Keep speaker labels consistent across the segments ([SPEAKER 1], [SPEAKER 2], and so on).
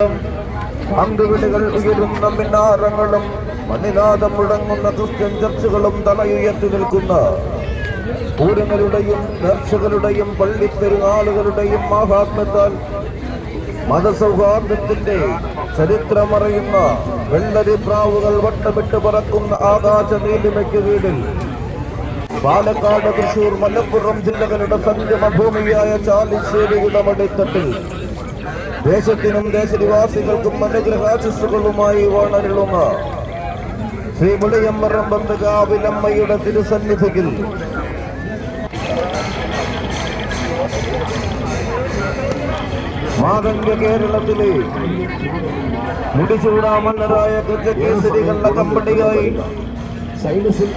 [SPEAKER 1] അങ്കുവിളികൾ ഉയരുന്ന മിന്നാരങ്ങളും മണിനാഥം മുടങ്ങുന്ന ക്രിസ്ത്യൻ ചർച്ചുകളും തലയുയർത്തി നിൽക്കുന്ന പൂരങ്ങളുടെയും ദർശകരുടെയും പള്ളിപ്പെരുന്നാളുകളുടെയും മഹാത്മ്യത്താൽ മതസൗഹാർദ്ദത്തിന്റെ ചരിത്രമറിയുന്ന വെള്ളരി പ്രാവുകൾ വട്ടമിട്ട് പറക്കുന്ന ആകാശ നീലിമയ്ക്ക് കീഴിൽ പാലക്കാട് തൃശൂർ മലപ്പുറം ജില്ലകളുടെ സംഗമഭൂമിയായ ചാലിശ്ശേരിയുടെ മടിത്തട്ടിൽ ദേശത്തിനും ദേശനിവാസികൾക്കും അനുഗ്രഹാശിസ്സുകളുമായി വളരുന്ന ശ്രീ മുളിയമ്മറം ബന്ധുകാവിലമ്മയുടെ തിരുസന്നിധിയിൽ. മാതന്റെ കേരളത്തിലെ മുടിചൂടാമന്നരായ കൃത്യകേസരികളുടെ കമ്പനിയായി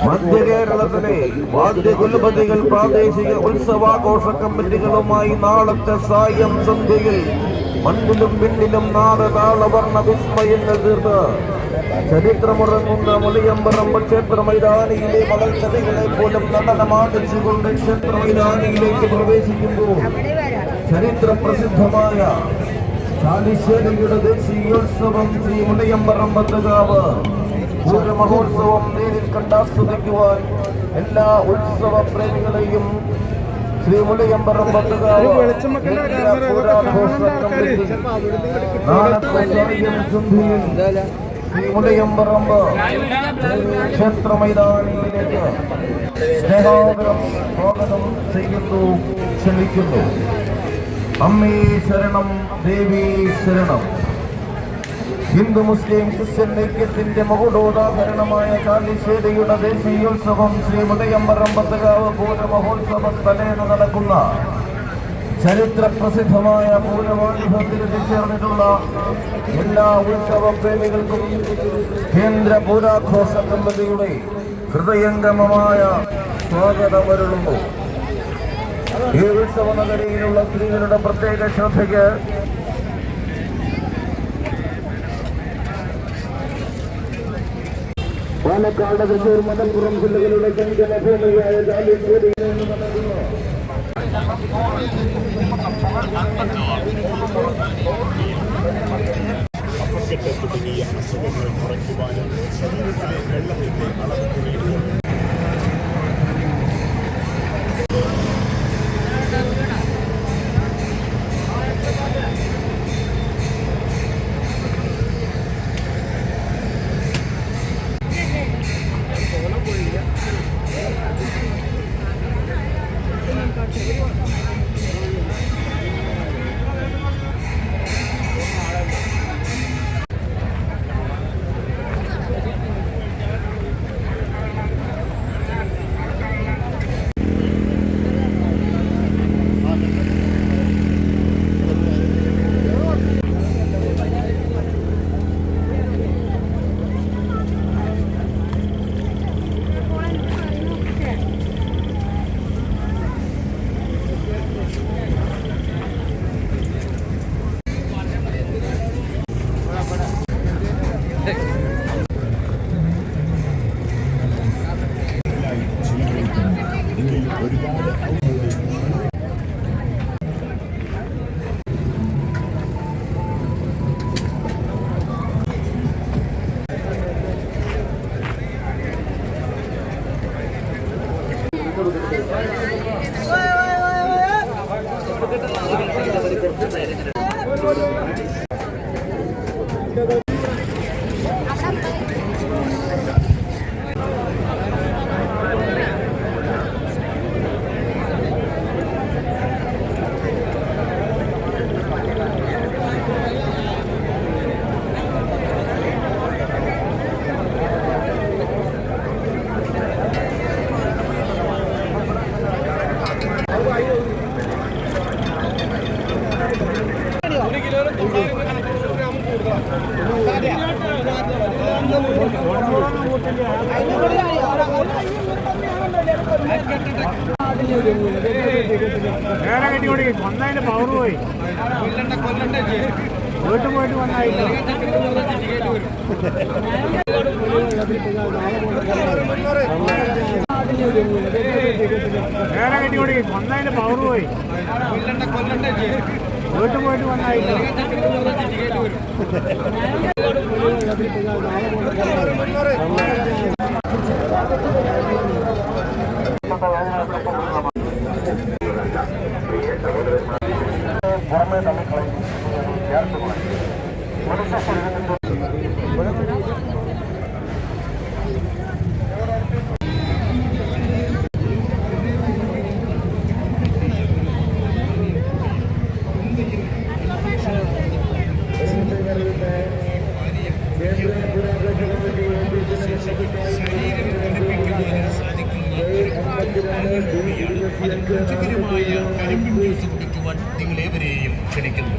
[SPEAKER 1] മധ്യ കേരളത്തിലെ വാദ്യകുലപതികൾ പ്രാദേശിക ഉത്സവാഘോഷ കമ്മിറ്റികളുമായി നാളത്തെ സായം സന്ധ്യയിൽ മണ്ണിലും പിന്നിലും നാദതാളവർണ വിസ്മയങ്ങൾ തീർത്ത് ചരിത്രമുറങ്ങുന്ന മുളിയമ്പറമ്പ് ക്ഷേത്ര മൈതാനിയിലെ മകൾക്കഥകളെ പോലും നടനമാടിച്ചുകൊണ്ട് ക്ഷേത്ര മൈതാനിയിലേക്ക് പ്രവേശിക്കുമ്പോൾ ചരിത്ര പ്രസിദ്ധമായ ചാലിശ്ശേരിയുടെ ദേശീയോത്സവം ശ്രീ മുളിയമ്പറമ്പത്തുകാവ് പൂരമഹോത്സവം നേരിൽ കണ്ടാസ്വദിക്കുവാൻ എല്ലാ ഉത്സവ പ്രേമികളെയും ശ്രീ മുളിയമ്പറമ്പത്തുകാവ് പൂരാഘോഷ എമ്പറമ്പ് ക്ഷേത്ര മൈതാനിയിലേക്ക് സ്നേഹാദരം സ്വാഗതം ചെയ്യുന്നു ക്ഷണിക്കുന്നു. അമ്മേ ശരണം ദേവീ ശരണം. ഹിന്ദു മുസ്ലിം ക്രിസ്ത്യൻ ഐക്യത്തിന്റെ മകുടോദാഹരണമായ കാലിശ്ശേരിയുടെ ദേശീയോത്സവം ശ്രീ മുതയമ്പറമ്പത്തുകാവ് പൂര മഹോത്സവ സ്ഥലേന്ന് നടക്കുന്ന ചരിത്ര പ്രസിദ്ധമായ പൂരമാനുഭവത്തിൽ എത്തിച്ചേർന്നിട്ടുള്ള എല്ലാ ഉത്സവ പ്രേമികൾക്കും കേന്ദ്ര പൂരാഘോഷ കമ്പനിയുടെ ഹൃദയംഗമമായ സ്വാഗതമരുളുന്നു ഈ ഉത്സവ നഗരിയിലുള്ള സ്ത്രീകളുടെ പ്രത്യേക ശ്രദ്ധയ്ക്ക് പാലക്കാട് തൃശൂർ മലപ്പുറം ജില്ലകളുടെ ജനഭൂമിയായ ഭൂമിയായ ചാലിശ്ശേരിയിൽ
[SPEAKER 2] Thank you. വീട്ടിൽ പോയിട്ട് വന്നായില്ല വേറെ കെട്ടി കൊടുക്കും വന്നതിന്റെ പവർ പോയി വീട്ടിൽ പോയിട്ട് വന്നായില്ല
[SPEAKER 1] പുറമെ
[SPEAKER 3] രുചികരമായ കരിമ്പിൻ ജ്യൂസ് കുടിക്കുവാൻ നിങ്ങളേവരെയും ക്ഷണിക്കുന്നു.